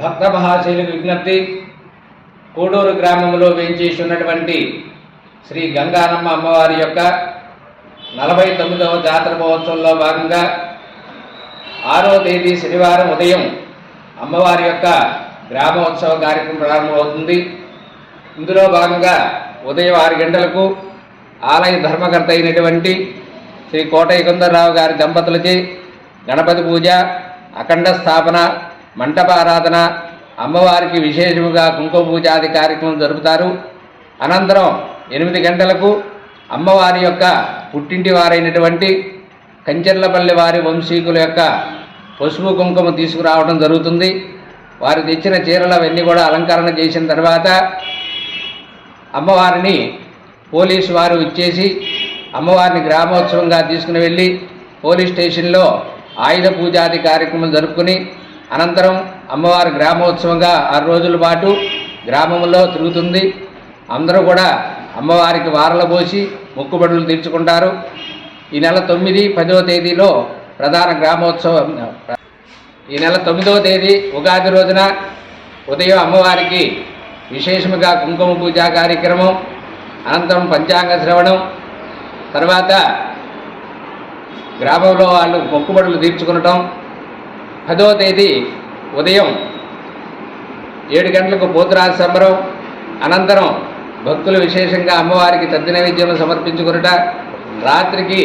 భక్త మహాశైలకు విజ్ఞప్తి కోడూరు గ్రామంలో వేంచేసి ఉన్నటువంటి శ్రీ గంగానమ్మ అమ్మవారి యొక్క నలభై తొమ్మిదవ జాతర మహోత్సవంలో భాగంగా ఆరో తేదీ శనివారం ఉదయం అమ్మవారి యొక్క గ్రామోత్సవ కార్యక్రమం ప్రారంభమవుతుంది. ఇందులో భాగంగా ఉదయం ఆరు గంటలకు ఆలయ ధర్మకర్త అయినటువంటి శ్రీ కోటయ్య కొందరరావు గారి దంపతులచే గణపతి పూజ అఖండ స్థాపన మంటపారాధన అమ్మవారికి విశేషముగా కుంకుమ పూజాది కార్యక్రమం జరుపుతారు. అనంతరం ఎనిమిది గంటలకు అమ్మవారి యొక్క పుట్టింటి వారైనటువంటి కంచెర్లపల్లి వారి వంశీకుల యొక్క పసుపు కుంకుమ తీసుకురావడం జరుగుతుంది. వారు తెచ్చిన చీరలు అవన్నీ కూడా అలంకరణ చేసిన తర్వాత అమ్మవారిని పోలీసు వారు ఇచ్చేసి అమ్మవారిని గ్రామోత్సవంగా తీసుకుని వెళ్ళి పోలీస్ స్టేషన్లో ఆయుధ పూజాది కార్యక్రమం జరుపుకుని అనంతరం అమ్మవారి గ్రామోత్సవంగా ఆరు రోజుల పాటు గ్రామంలో తిరుగుతుంది. అందరూ కూడా అమ్మవారికి వారల పోసి మొక్కుబడులు తీర్చుకుంటారు. ఈ నెల తొమ్మిది పదవ తేదీలో ప్రధాన గ్రామోత్సవం. ఈ నెల తొమ్మిదవ తేదీ ఉగాది రోజున ఉదయం అమ్మవారికి విశేషముగా కుంకుమ పూజా కార్యక్రమం అనంతరం పంచాంగ శ్రవణం తర్వాత గ్రామంలో వాళ్ళు మొక్కుబడులు తీర్చుకునటం పదో తేదీ ఉదయం ఏడు గంటలకు పోతురాజు సంబరం అనంతరం భక్తులు విశేషంగా అమ్మవారికి తద్ది నైవేద్యం సమర్పించుకునుట రాత్రికి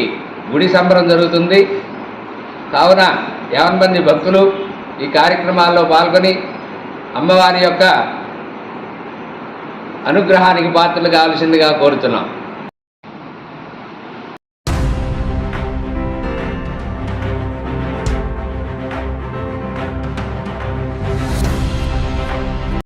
గుడి సంబరం జరుగుతుంది. కావున యావన్ మంది భక్తులు ఈ కార్యక్రమాల్లో పాల్గొని అమ్మవారి యొక్క అనుగ్రహానికి పాత్రలు కావాల్సిందిగా కోరుతున్నాం.